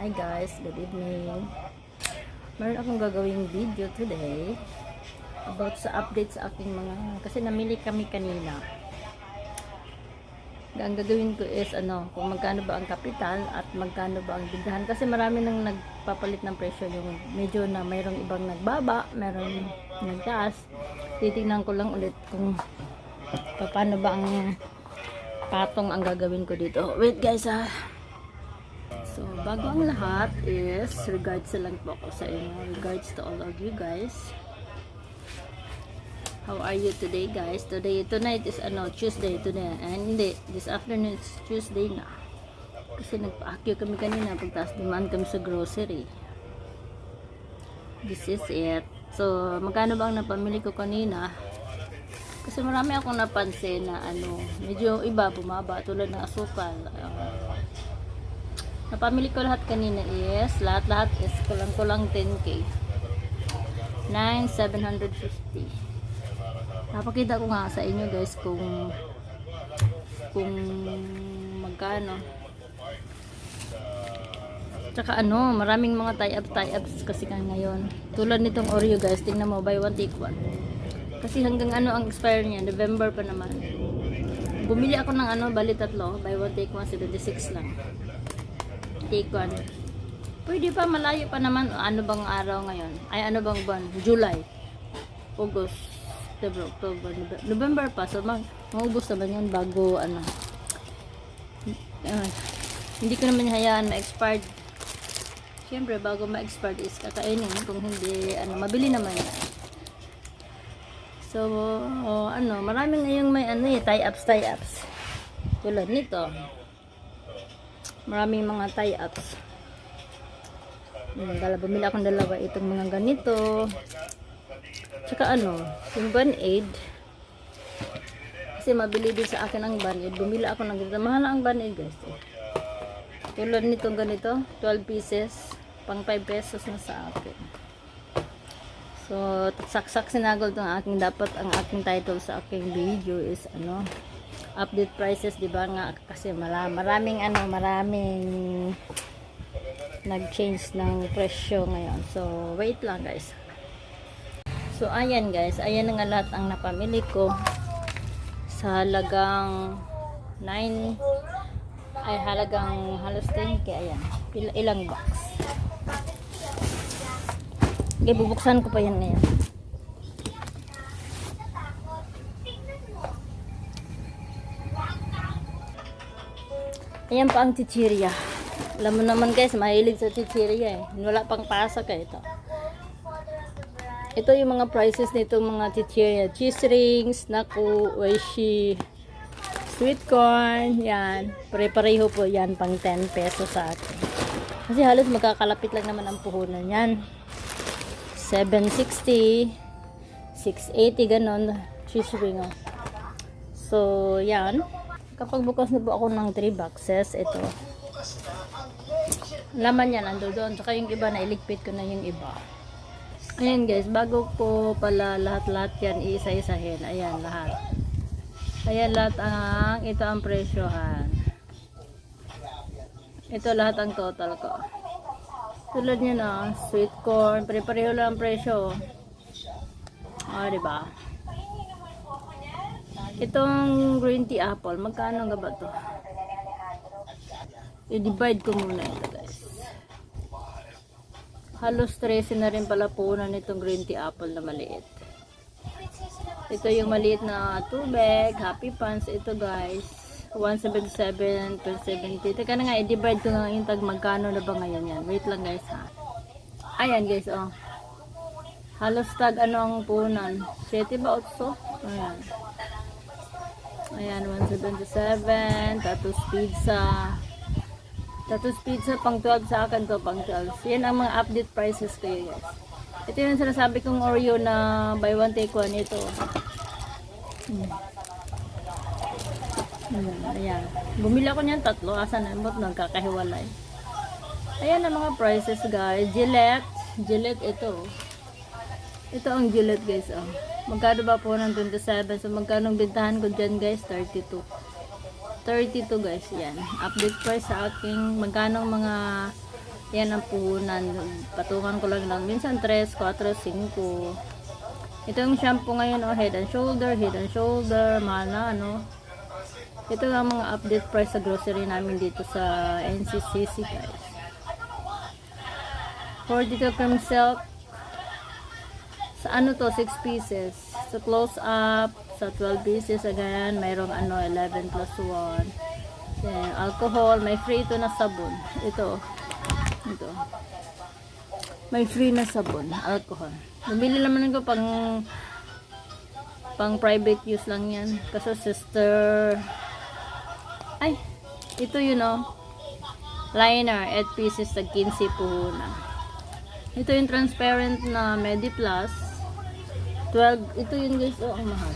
Hi guys, good evening. Meron akong gagawing video today about sa update sa aking mga kasi namili kami kanina. Ang gagawin ko is ano, kung magkano ba ang kapital at magkano ba ang bindahan kasi marami nang nagpapalit ng presyo yung medyo na mayroong ibang nagbaba, mayroong nagtaas. Titingnan ko lang ulit kung paano ba ang patong ang gagawin ko dito. Wait guys ah. Bago ang lahat is regards na lang po ako sa inyo. Regards to all of you guys. How are you today guys? Today, tonight is ano, Tuesday today. And hindi, this afternoon is Tuesday na. Kasi nagpa-acue kami kanina pagtaas dumaan kami sa grocery. This is it. So, magkano ba ang napamili ko kanina? Kasi marami akong napansin na ano, medyo iba bumaba tulad ng asukal. Uh, napamili ko lahat kanina is, lahat-lahat is kulang-kulang 10k. 9,750. Napakita ko nga sa inyo guys kung kung magkano. Tsaka ano, maraming mga tie-ups, tie-ups kasi ka ngayon. Tulad nitong Oreo guys, tingnan mo, buy one take one. Kasi hanggang ano ang expire niya, November pa naman. Bumili ako ng ano, bali tatlo, buy one take one, 76 lang. One. Pwede pa, malayo pa naman. Ano bang araw ngayon? Ay, ano bang buwan? July. August. September, October, November, pa. So, mag, maubos naman yan bago, ano. Ah, hindi ko naman hayaan na-expired. Siyempre, bago ma-expired is kakainin. Kung hindi, ano, mabili naman. So, oh, ano, marami ngayong may ano eh, tie-ups, tie-ups. Tulad nito. Maraming mga tie-ups. Hmm, dala, bumili akong dalawa itong mga ganito. Tsaka ano, yung band-aid. Kasi mabili din sa akin ang band-aid. Bumili ako ng ganito. Mahal ang band-aid guys. Eh. Tulad nitong ganito, 12 pieces. Pang 5 pesos na sa akin. So, saksak sinagol tong aking dapat ang aking title sa aking video is ano, update prices, 'di ba nga kasi maraming ano, maraming nag-change ng presyo ngayon. So, wait lang guys. So, ayan guys, ayan na nga lahat ang napamili ko sa halagang 9 ay halagang halos 10 kaya ayan, Il- ilang box. Okay, bubuksan ko pa yan ngayon. Ayan pa ang chichirya. Alam mo naman guys, mahilig sa chichirya eh. Wala pang pasok eh ito. Ito yung mga prices nito mga chichirya. Cheese rings, naku, oishi, sweet corn, yan. Pare-pareho po yan, pang 10 pesos sa atin. Kasi halos magkakalapit lang naman ang puhunan yan. 760 680 ganon cheese ring oh. so yan kapag bukas na po ako ng 3 boxes ito. Laman yan ando doon. Saka yung iba na iligpit ko na yung iba. Ayan guys. Bago ko pala lahat lahat yan iisa-isahin. Ayan lahat. Ayan lahat ang ito ang presyohan. Ito lahat ang total ko. Tulad niya na, sweet corn, pare-pareho lang ang presyo. Ah, di ba? Itong green tea apple, magkano nga ba to? I-divide ko muna ito, guys. Halos 13 na rin pala punan nitong green tea apple na maliit. Ito yung maliit na tubig, happy pants. Ito, guys. 177, 270. Teka na nga, i-divide ko nga yung tag magkano na ba ngayon yan. Wait lang guys ha. Ayan guys, oh. Halos tag ano ang punan. 7 ba 8? Ayan. Ayan, 177. Tatus pizza. Tatus pizza pang 12 sa akin to, pang 12. Yan ang mga update prices ko guys. Ito yung sinasabi kong Oreo na buy one take one. Ito. Hmm. Ayan. Bumili ako niyan tatlo. Asa na mo nagkakahiwalay. Ayan ang mga prices guys. Gillette. Gillette ito. Ito ang Gillette guys. Oh. Magkano ba po ng 27? So magkano ang bintahan ko dyan guys? 32. 32 guys. Yan. Update price sa aking magkano mga Yan ang puhunan. Patungan ko lang lang. Minsan 3, 4, 5. Ito yung shampoo ngayon, oh, head and shoulder, head and shoulder, mana, ano. Ito ang mga update price sa grocery namin dito sa NCCC, guys. 42 cream silk. Sa ano to, 6 pieces. Sa close up, sa 12 pieces, again, mayroong ano, 11 plus 1. Then, alcohol, may free ito na sabon. Ito, ito. May free na sabon, alcohol. Bumili naman ko pang pang private use lang yan. Kasi sister, ay, ito yun oh. Liner, 8 pieces sa 15 puhunan. Ito yung transparent na Mediplus. 12, ito yun guys, oh, ang mahal.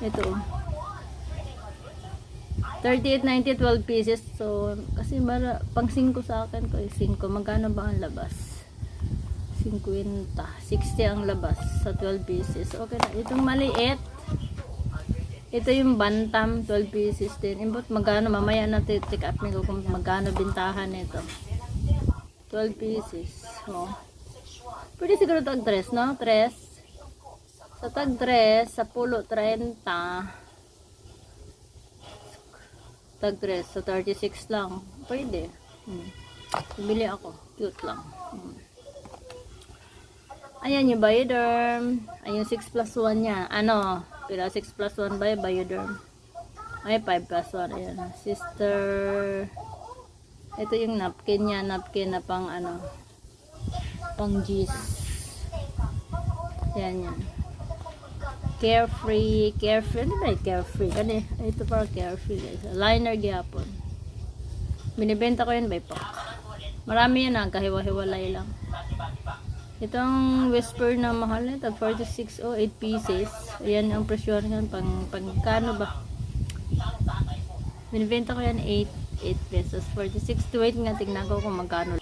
Ito oh. 38.90 12 pieces. So, kasi mara, pang 5 sa akin ko, 5. Magkano ba ang labas? 50. 60 ang labas sa 12 pieces. Okay na. Itong maliit, ito yung bantam, 12 pieces din. Imbot magkano, mamaya na titik up ko kung magkano bintahan nito. 12 pieces. Oh. Pwede siguro tag dress, no? Dress. Sa tag dress, sa pulo 30. Tag dress, sa 36 lang. Pwede. Hmm. Bumili ako. Cute lang. Hmm. Ayan yung Bioderm. Ayun 6 plus 1 niya. Ano? Pila 6 plus 1 ba yung Bioderm? Ay, 5 plus 1. Ayan. Sister. Ito yung napkin niya. Napkin na pang ano. Pang G's. Yan yan. Carefree. Carefree. Ano ba carefree? Ano eh? Ito para carefree guys. Liner gyapon. Binibenta ko yun by pack. Marami yan ah. Kahiwa-hiwalay lang. Itong whisper na mahal na tag 46 o 8 pieces. Ayan ang presyo yan pang pangkano ba? Binibenta ko yan 8 8 pesos. 46 to 8 nga tingnan ko kung magkano.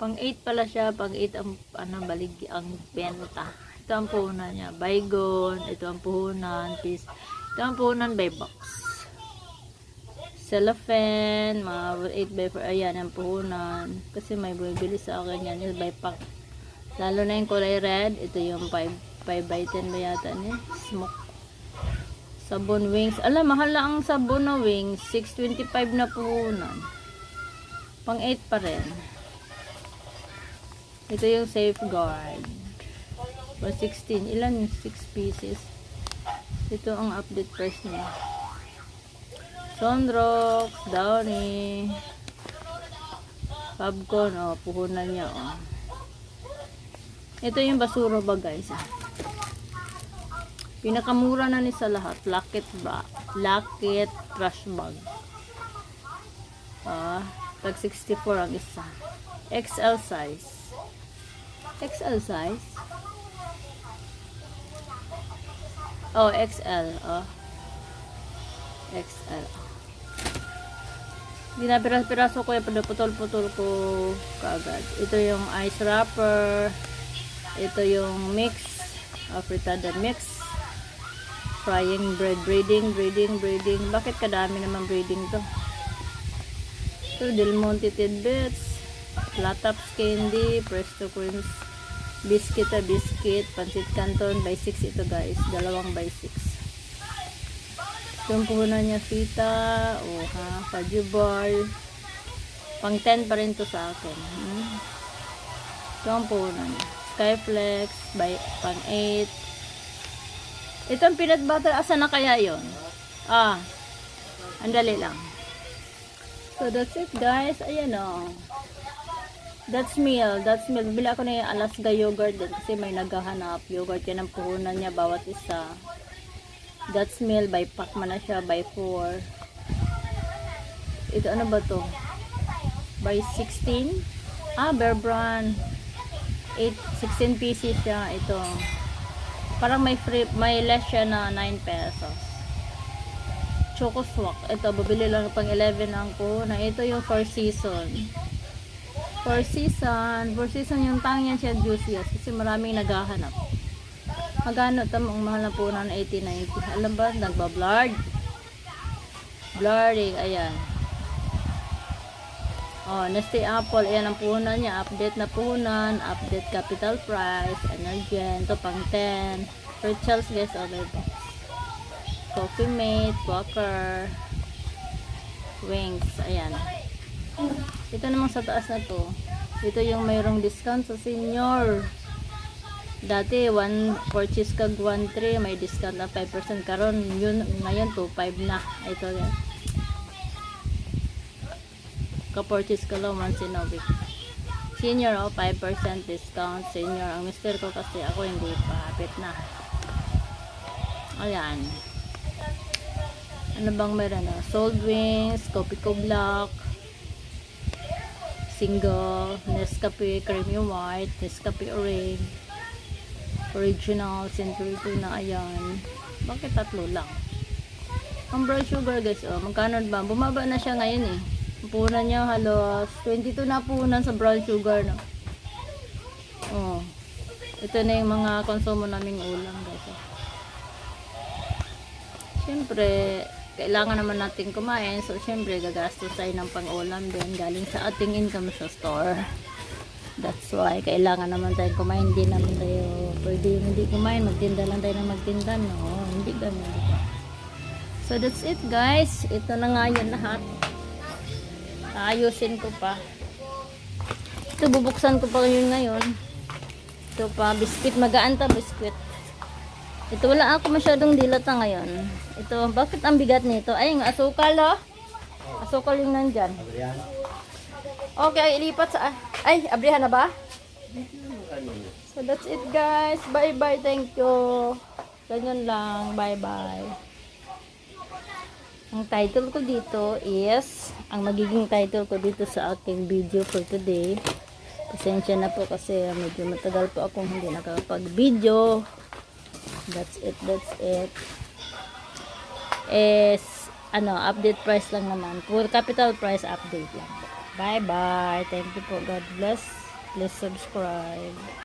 Pang 8 pala siya, pang 8 ang ano balig ang benta. Ito ang puhunan niya, baygon, ito ang puhunan, piece. Ito ang puhunan by box. Cellophane, mga 8 by 4, ayan ang puhunan. Kasi may bumibili sa akin yan, yung by pack. Lalo na yung kulay red, ito yung 5, 5 by 10 ba yata niya? Smoke. Sabon wings. Alam, mahal na ang sabon na wings. 625 na puhunan. Pang 8 pa rin. Ito yung safeguard. 116. Ilan yung 6 pieces? Ito ang update price niya. Sunrox, Downy, Fabcon, oh, puhunan niya, oh. Ito yung basura ba, guys, ah. Pinakamura na ni sa lahat, Locket ba? Locket trash bag. Ah, tag 64 ang isa. XL size. XL size? Oh, XL. Oh. XL. Binapiras-piraso ko yung putol-putol ko kaagad. Ito yung ice wrapper. Ito yung mix. Afritada mix. Frying bread. Breeding, breeding, breeding. Bakit kadami naman breeding to? Ito, Del Monte Tidbits. Flatops candy. Presto creams. Biscuit na biscuit. Pancit canton. By 6 ito guys. Dalawang by 6. Yung puhunan niya fita. O ha. Kajubal. Pang 10 pa rin to sa akin. Hmm. Ito ang puhunan. Skyflex. By, pang 8. Ito ang peanut butter. Asa na kaya yon? Ah. Andali lang. So that's it guys. Ayan o. That's meal. That's meal. Bibili ako na yung Alaska yogurt din kasi may naghahanap. Yogurt yan ang puhunan niya bawat isa. That's meal. By pack man na siya. By 4. Ito ano ba to? By 16? Ah, Bear Brand. 8, 16 pieces siya. Ito. Parang may free, may less siya na 9 pesos. Choco Swak. Ito, bibili lang pang 11 ang puhunan. Ito yung 4 season. Four season. Four season yung tangyan siya juicy kasi maraming naghahanap. Magano tam ang mahal na po ng 80-90. Alam ba, nagba-blurred. Blurring, ayan. Oh, Nestle Apple, ayan ang puhunan niya. Update na puhunan, update capital price, Energen, to pang 10. Rituals guys, oh, diba? Coffee Mate, Quaker, Wings, ayan. Ito namang sa taas na to. Ito yung mayroong discount sa senior. Dati, one purchase kag 1.3, may discount na 5% karon Yun, ngayon, 2.5 na. Ito yan. Ka-purchase ko lang a week. Senior, oh, 5% discount. Senior, ang mister ko kasi ako hindi pa. Hapit na. Ayan. Ano bang meron? Oh? Sold Wings, Copico Black, Single, Nescafe Creamy White, Nescafe Orange, Original, Century na ayan. Bakit tatlo lang? Ang brown sugar guys, oh, magkano ba? Bumaba na siya ngayon eh. Punan niya halos 22 na punan sa brown sugar no. Oh. Ito na yung mga konsumo naming ulam guys. Oh. Siyempre, kailangan naman natin kumain. So, siyempre, gagastos tayo ng pang-ulam din galing sa ating income sa store. That's why, kailangan naman tayo kumain. Hindi naman tayo, pwede hindi kumain, magtinda lang tayo ng magtinda. No, hindi ganun. So, that's it guys. Ito na nga yan lahat. Ayusin ko pa. Ito, bubuksan ko pa yun ngayon. Ito pa, biskuit. Magaan ta, biskuit. Ito, wala ako masyadong dilata ngayon. Ito, bakit ang bigat nito? Ay, yung asukal, oh. Asukal yung nandyan. Okay, ilipat sa... Ay, abrihan na ba? So, that's it, guys. Bye-bye. Thank you. Ganyan lang. Bye-bye. Ang title ko dito is, ang magiging title ko dito sa aking video for today. Pasensya na po kasi medyo matagal po akong hindi nakakapag-video. That's it, that's it. Is, ano, update price lang naman. Full capital price update lang. Bye-bye. Thank you po. God bless. Please subscribe.